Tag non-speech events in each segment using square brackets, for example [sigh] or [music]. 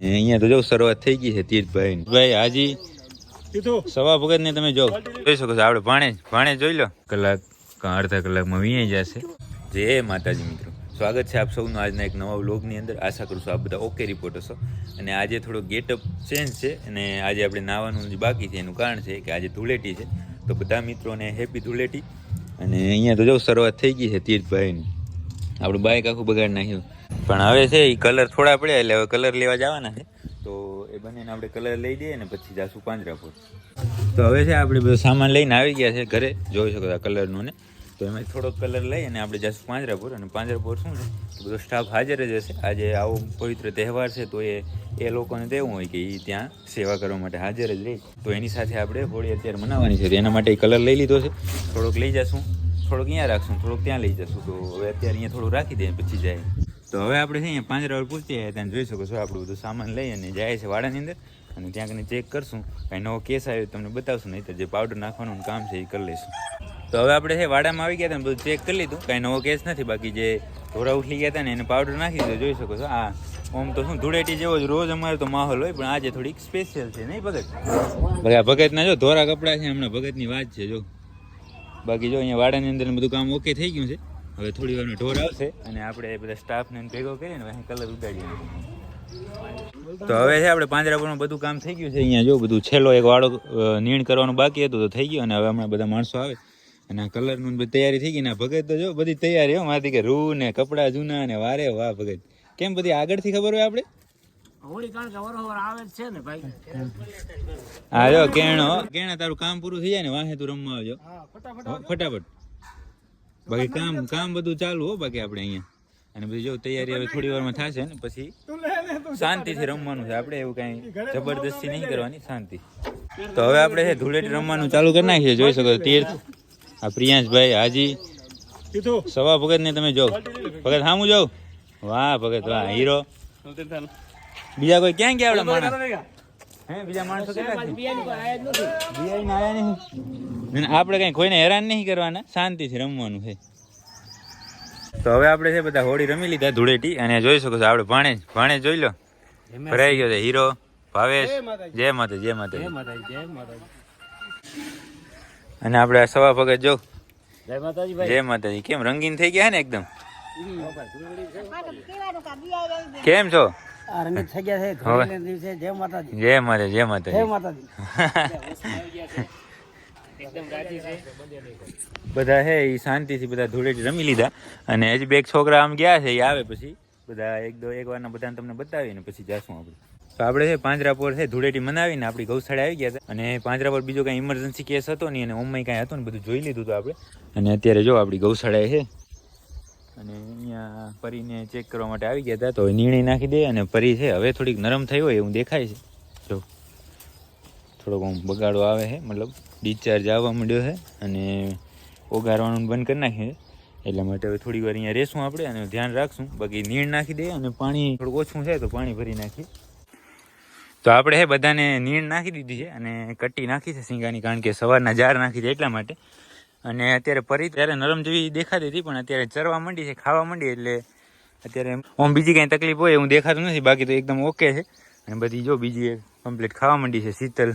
અહીંયા તો જો શરૂઆત થઈ ગઈ છે તીર્થભાઈ ભાઈ હાજી. સવા ભગત ને તમે જો. જોઈ શકો છો આપણે ભાણે ભાણે જોઈ લો. કલાક અડધા કલાકમાં વીઆઈ જશે. જય માતાજી મિત્રો. સ્વાગત છે આપ સૌનું આજના એક નવા વ્લોગની અંદર. આશા કરું છું આપ બધા ઓકે રિપોર્ટ હશો. અને આજે થોડો ગેટઅપ ચેન્જ છે અને આજે આપણે નાવાનું જે બાકી છે એનું કારણ છે કે આજે ધૂળેટી છે. તો બધા મિત્રોને હેપી ધૂળેટી. અને અહીંયા તો જો શરૂઆત થઈ ગઈ છે તીર્થભાઈની. આપણું બાઇક આખું બગાડ નાખ્યું. પણ હવે છે એ કલર થોડા પડ્યા એટલે હવે કલર લેવા જવાના છે. તો એ બંનેને આપણે કલર લઈ દઈએ ને પછી જાશું પાંજરાપુર તો હવે છે આપણે બધો સામાન લઈને આવી ગયા છે ઘરે. જોઈ શકો કલરનું ને તો એમાં થોડોક કલર લઈ અને આપણે જશું પાંજરાપુર અને પાંજરાપુર શું છે બધો સ્ટાફ હાજર જ હશે. આજે આવો પવિત્ર તહેવાર છે તો એ એ લોકોને એવું હોય કે એ ત્યાં સેવા કરવા માટે હાજર જ રહે. તો એની સાથે આપણે હોળી અત્યારે મનાવવાની છે. એના માટે કલર લઈ લીધો છે. થોડોક લઈ જશું. થોડોક અહીંયા રાખશું. થોડોક ત્યાં લઈ જશું. તો હવે અત્યારે અહીંયા થોડું રાખી દઈએ પછી જાય. તો હવે આપણે છે અહીંયા પાંજરાપુર પૂછતી આવ્યા ત્યાં જોઈ શકો છો, આપણું બધું સામાન લઈ અને જાય છે વાડાની અંદર. અને ત્યાં કને ચેક કરશું, કાંઈ નવો કેસ આવ્યો તમને બતાવશું નહીં તો જે પાવડર નાખવાનું કામ છે એ કરી લઈશું. તો હવે આપણે છે વાડામાં આવી ગયા હતા બધું ચેક કરી લીધું, કાંઈ નવો કેસ નથી, બાકી જે ઢોરા ઉઠલી ગયા હતા ને એને પાવડર નાખી દીધો, જોઈ શકો છો. આ, ઓમ તો શું, ધૂળેટી જેવો જ રોજ અમારે તો માહોલ હોય, પણ આજે થોડીક સ્પેશિયલ છે, નહીં ભગત? ભાઈ આ ભગતના જો ધોરા કપડાં છે, હમણાં ભગતની વાત છે, જો. બાકી જો અહીંયા વાડાની અંદર બધું કામ ઓકે થઈ ગયું છે. હવે થોડી વારનો ઢોર આવશે અને આપણે બધા સ્ટાફને ભેગો કરીને અહીં કલર ઉડાડીએ તો હવે છે આપણે પાંજરાપુરનું બધું કામ થઈ ગયું છે. અહીંયા જો બધું છેલ્લો એક વાળો નીણ કરવાનું બાકી હતું તો થઈ ગયું અને હવે હમણાં બધા માણસો આવે. અને આ કલરનું બધી તૈયારી થઈ ગઈ ને ભગત તો જો બધી તૈયારી હો મારાથી કે રૂ ને કપડાં જૂના ને વારે વાહ ભગત. કેમ બધી આગળથી ખબર હોય આપણે હા જો કેણો કેણા તારું કામ પૂરું થઈ જાય ને વાહે તું રમવા આવજો. ફટાફટ ફટાફટ. બાકી કામ કામ બધું ચાલુ હો બાકી આપણે અહીંયા. અને બીજું જો તૈયારી હવે થોડી વારમાં થશે ને પછી શાંતિથી રમવાનું છે. આપણે એવું કાંઈ જબરદસ્તી નહીં કરવાની શાંતિ. તો હવે આપણે છે ધૂળેટી રમવાનું ચાલુ કરી નાખીએ. જોઈ શકો તીર્થ. આ પ્રિયાંશભાઈ હાજી. સવા ભગત ને તમે જો. ભગત સામું જાવ વાહ ભગત વાહ હીરો. બીજા કોઈ ક્યાં ગયા આપણે માણસ હે બીજા માણસો કેટલા છે આયા જ નથી. બિયાઈને આયા નહીં. આપણે કઈ કોઈને હેરાન નહીં કરવાના શાંતિથી રમવાનું છે. તો હવે આપણે છે બધા હોળી રમી લીધા ધૂળેટી અને જોઈ શકો છો આપણે ભાણે ભાણે જોઈ લો. ભરાઈ ગયો છે હીરો ભાવેશ. જય માતા જય માતા જય માતાજી. જય માતાજી અને આપણે આ સવા ભગત જો જય માતાજી ભાઈ. જય માતાજી. કેમ રંગીન થઈ ગયા ને એકદમ? કેમ છો? રંગીત થઈ ગયા છે હવે. દિવસે જય માતાજી. જય માતા જય જય માતાજી. માતાજી [laughs] બધા છે એ શાંતિથી બધા ધૂળેટી રમી લીધા. અને હજી બે એક છોકરા આમ ગયા છે એ આવે પછી. બધા એક દો એક વારના બધાને તમને બતાવીને પછી જાશું આપણે. તો આપણે છે પાંજરાપોર છે ધૂળેટી મનાવીને આપણી ગૌશાળા આવી ગયા હતા અને પાંજરાપોર બીજો કાંઈ ઇમરજન્સી કેસ હતો નહીં અને ઓમમાં કાંઈ હતું ને બધું જોઈ લીધું હતું આપણે. અને અત્યારે જો આપણી ગૌશાળા છે અને અહીંયા પરીને ચેક કરવા માટે આવી ગયા હતા, તો નીણી નાખી દે અને પરી છે. હવે થોડીક નરમ થઈ હોય એવું દેખાય છે. જો, થોડોક આમ બગાડો આવે છે, મતલબ ડિસ્ચાર્જ આવવા માંડ્યો છે અને ઓગારવાનું બંધ કરી નાખીએ એટલા માટે હવે થોડી વાર અહીંયા રહેશું આપણે અને ધ્યાન રાખશું. બાકી નીણ નાખી દે અને પાણી થોડુંક ઓછું છે, તો પાણી ભરી નાખીએ. તો આપણે હે બધાને નીણ નાખી દીધી છે અને કટ્ટી નાખી છે સિંગાની, કારણ કે સવારના જાર નાખી છે એટલા માટે. અને અત્યારે પરી ત્યારે નરમ જેવી દેખાતી હતી, પણ અત્યારે ચરવા માંડી છે, ખાવા માંડી એટલે અત્યારે આમ બીજી કાંઈ તકલીફ હોય એવું દેખાતું નથી. બાકી તો એકદમ ઓકે છે. અને બધી જો બીજી કમ્પ્લીટ ખાવા માંડી છે, શીતલ.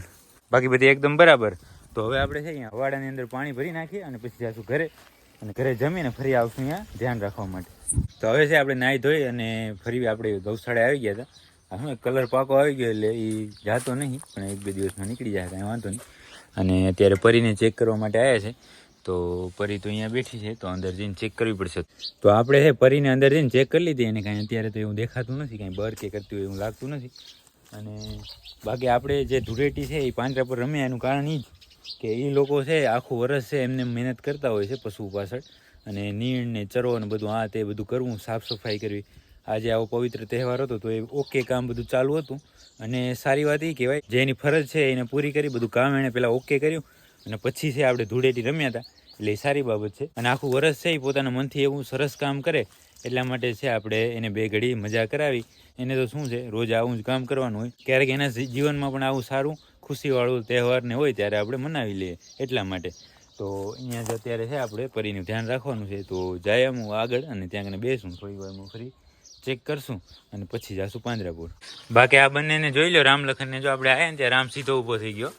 બાકી બધી એકદમ બરાબર. તો હવે આપણે છે અહીંયા વાડાની અંદર પાણી ભરી નાખીએ અને પછી જાશું ઘરે. અને ઘરે જમીને ફરી આવશું અહીંયા ધ્યાન રાખવા માટે. તો હવે છે આપણે નાહી ધોઈ અને ફરી આપણે ગૌશાળે આવી ગયા હતા. આ કલર પાકો આવી ગયો એટલે એ જાતો નહીં, પણ એક બે દિવસમાં નીકળી જાય, કાંઈ વાંધો નહીં. અને અત્યારે પરીને ચેક કરવા માટે આવ્યા છે. તો પરી તો અહીંયા બેઠી છે, તો અંદર જઈને ચેક કરવી પડશે. તો આપણે છે, પરીને અંદર જઈને ચેક કરી લીધી, એને કાંઈ અત્યારે તો એવું દેખાતું નથી, કાંઈ બર કે કરતું હોય એવું લાગતું નથી. અને બાકી આપણે જે ધૂળેટી છે, એ પાંજરા પર રમ્યા, એનું કારણ એ જ કે એ લોકો છે, આખું વરસ છે, એમને મહેનત કરતા હોય છે પશુ પાછળ. અને નીણ ને ચરો ને બધું, આ તે બધું કરવું સાફ સફાઈ કરવી. આજે આવો પવિત્ર તહેવાર હતો, તો એ ઓકે કામ બધું ચાલુ હતું. અને સારી વાત એ કહેવાય જે એની ફરજ છે, એને પૂરી કરી, બધું કામ એણે પહેલાં ઓકે કર્યું. અને પછી છે આપણે ધૂળેટી રમ્યા હતા. એટલે એ સારી બાબત છે. અને આખું વરસ છે એ પોતાના મનથી એવું સરસ કામ કરે, એટલા માટે છે આપણે એને બે ઘડી મજા કરાવી. એને તો શું છે, રોજ આવું જ કામ કરવાનું હોય. ક્યારેક એના જીવનમાં પણ આવું સારું ખુશીવાળું તહેવારને હોય ત્યારે આપણે મનાવી લઈએ એટલા માટે. તો અહીંયા જ અત્યારે છે આપણે, પરીનું ધ્યાન રાખવાનું છે. તો જાય હું આગળ અને ત્યાં કને બેસું. થોડી વારમાં ફરી ચેક કરશું અને પછી જાશું પાંજરાપુર બાકી આ બંનેને જોઈ લો રામ લખનને જો આપણે આવ્યા ને ત્યાં રામ સીધો ઊભો થઈ ગયો.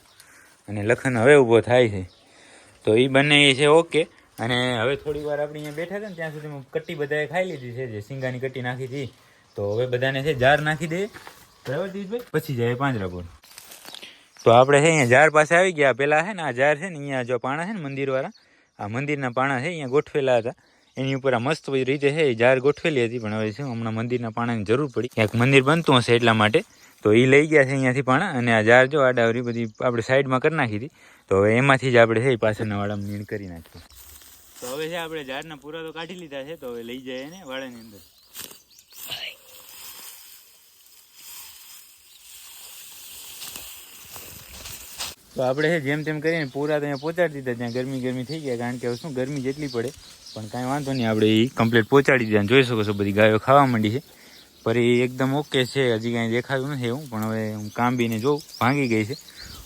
અને લખન હવે ઊભો થાય છે. તો એ બંને છે ઓકે. અને હવે થોડી વાર આપણે અહીંયા બેઠા હતા ને, ત્યાં સુધીમાં કટ્ટી બધાએ ખાઈ લીધી છે, જે સિંગાની કટ્ટી નાખી હતી. તો હવે બધાને છે જાર નાખી દઈએ. બરાબર પછી જાય પાંજરાપુર તો આપણે છે અહીંયા જાર પાસે આવી ગયા. પહેલાં છે ને આ જાર છે ને, અહીંયા જો પાણા છે ને મંદિરવાળા, આ મંદિરના પાણા છે, અહીંયા ગોઠવેલા હતા. એની ઉપર આ મસ્ત રીતે છે, એ જાર ગોઠવેલી હતી, પણ હવે છે હમણાં મંદિરના પાણાની જરૂર પડી. ક્યાંક મંદિર બનતું હશે એટલા માટે. તો એ લઈ ગયા છે અહીંયાથી પણ અને આ જાર જો આડાવરી બધી આપણે સાઈડમાં કરી નાખી હતી. તો હવે એમાંથી જ આપણે છે એ પાછળના વાળામાં મીણ કરી નાખ્યું. તો હવે છે આપણે ઝાડના પૂરા તો કાઢી લીધા છે તો હવે લઈ જાય એને વાડાની અંદર. તો આપણે છે જેમ તેમ કરીને પૂરા તો અહીંયા પહોંચાડી દીધા ત્યાં ગરમી ગરમી થઈ ગયા કારણ કે હવે શું ગરમી જેટલી પડે પણ કાંઈ વાંધો નહીં આપણે એ કમ્પ્લીટ પહોંચાડી દીધા. જોઈ શકો છો બધી ગાયો ખાવા માંડી છે. એ એકદમ ઓકે છે. હજી કાંઈ દેખાતું નથી એવું પણ હવે હું કાંબીને જોઉં. ભાંગી ગઈ છે.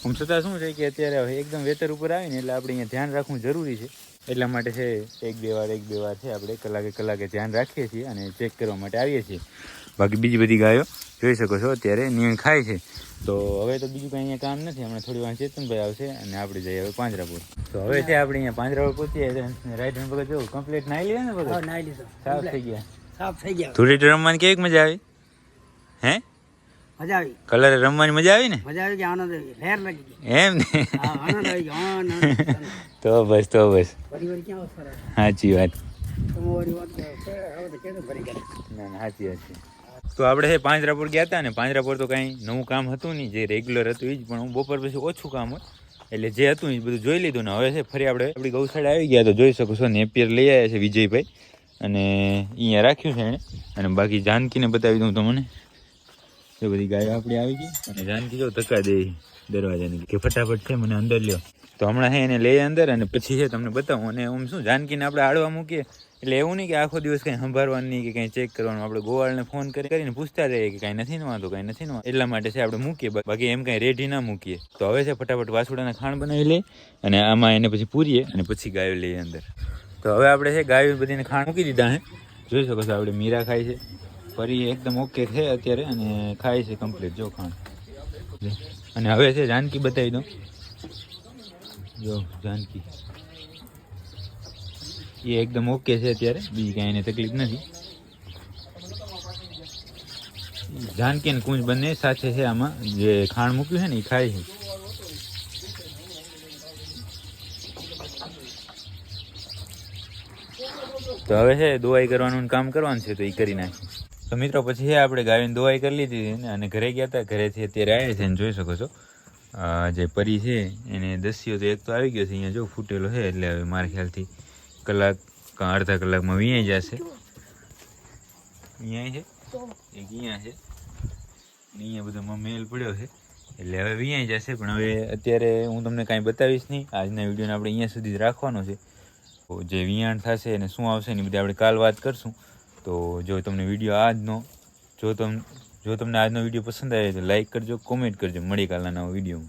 આમ છતાં શું છે કે અત્યારે હવે એકદમ વેતર ઉપર આવીને એટલે આપણે અહીંયા ધ્યાન રાખવું જરૂરી છે. એટલા માટે છે એક બે વાર એક બે વાર છે આપણે કલાકે કલાકે ધ્યાન રાખીએ છીએ અને ચેક કરવા માટે આવીએ છીએ. બાકી બીજી બધી ગાયો જોઈ શકો છો અત્યારે નીણ ખાય છે. તો હવે તો બીજું કંઈ અહીંયા કામ નથી. હમણાં થોડી વાર ચેતનભાઈ આવશે અને આપણે જઈએ હવે પાંજરાપુર. તો હવે છે આપણે અહીંયા પાંજરાપુર પહોંચીએ રાઈટ હેન્ડ પગ જો કમ્પ્લીટ નાઈ લીધા ને લીધો. સાફ થઈ ગયા. સાફ થઈ ગયા. ધૂળેટી રમવાની કેવી મજા આવી? હે? મજા આવી. કલરે રમવાની મજા આવી ને? મજા આવી ગઈ આનંદ આવી લહેર લાગી ગઈ એમ ને? આનંદ આવી ગયો [laughs] તો બસ તો બસ? સાચી વાત. સાચી વાત છે તો આપણે પાંજરાપુર ગયા હતા ને પાંજરાપુર તો કાંઈ નવું કામ હતું નહીં જે રેગ્યુલર હતું એ જ પણ હું બપોર પછી ઓછું કામ હોય એટલે જે હતું એ બધું જોઈ લીધું ને હવે છે ફરી આપણે આપણી ગૌશાળા આવી ગયા તો જોઈ શકો છો નેપિયર લઈ આવ્યા છે વિજયભાઈ. અને અહીંયા રાખ્યું છે એણે. અને બાકી જાનકીને બતાવી દઉં તમને. એ બધી ગાયો આપણી આવી ગઈ. અને જાનકી જો ધક્કા દે દરવાજાની. કે ફટાફટ છે, મને અંદર લ્યો. તો હમણાં છે એને લઈ અંદર અને પછી છે તમને બતાવું. અને આમ શું, જાનકીને આપણે આડવા મૂકીએ? એટલે એવું નહીં કે આખો દિવસ કંઈ સંભાળવાનું નહીં કે કંઈ ચેક કરવાનું. આપણે ગોવાળને ફોન કરી કરીને પૂછતા રહીએ કે કાંઈ નથી ને વાંધો, કાંઈ નથી ને. એટલા માટે છે આપણે મૂકીએ. બાકી એમ કાંઈ રેડી ના મૂકીએ. તો હવે છે ફટાફટ વાસુડાના ખાણ બનાવી લઈએ અને આમાં એને પછી પૂરીએ અને પછી ગાયો લઈએ અંદર. તો હવે આપણે છે ગાયો બધીને ખાણ મૂકી દીધા હે. જોઈ શકો છો આપણે મીરા ખાય છે. ફરી એકદમ ઓકે છે અત્યારે અને ખાય છે કમ્પ્લીટ જો ખાણ અને હવે છે જાનકી બતાવી દઉં. જો જાનકી. એ એકદમ ઓકે છે અત્યારે. બીજી કાંઈ એને તકલીફ નથી. જાનકી અને કુંજ બંને સાથે છે આમાં. જે ખાણ મૂક્યું છે ને એ ખાય છે. તો હવે છે દોવાઈ કરવાનું કામ કરવાનું છે તો એ કરી નાખ્યું તો મિત્રો, પછી છે, આપણે ગાયોની દોવાઈ કરી લીધી હતી અને ઘરે ગયા હતા ઘરેથી અત્યારે આવ્યા છે અને જોઈ શકો છો. જે પરી છે, એને દસ્યો તો એક તો આવી ગયો છે, અહીંયા જો ફૂટેલો છે, એટલે હવે મારા ખ્યાલથી કલાક અડધા કલાકમાં વીઆઈ જશે. અહીંયા છે, એક અહીંયા છે અહીંયા બધામાં મેલ પડ્યો છે, એટલે હવે વીઆઈ જશે, પણ હવે અત્યારે હું તમને કાંઈ બતાવીશ નહીં. આજના વિડીયોને આપણે અહીંયા સુધી જ રાખવાનો છે. તો જે વિયાણ થશે અને શું આવશે એની બધી આપણે કાલ વાત કરશું. તો જો તમને વીડિયો આજનો, જો તમ, જો તમને આજનો વીડિયો પસંદ આવે તો લાઇક કરજો કોમેન્ટ કરજો. મળી કાલના નવા વિડીયોમાં.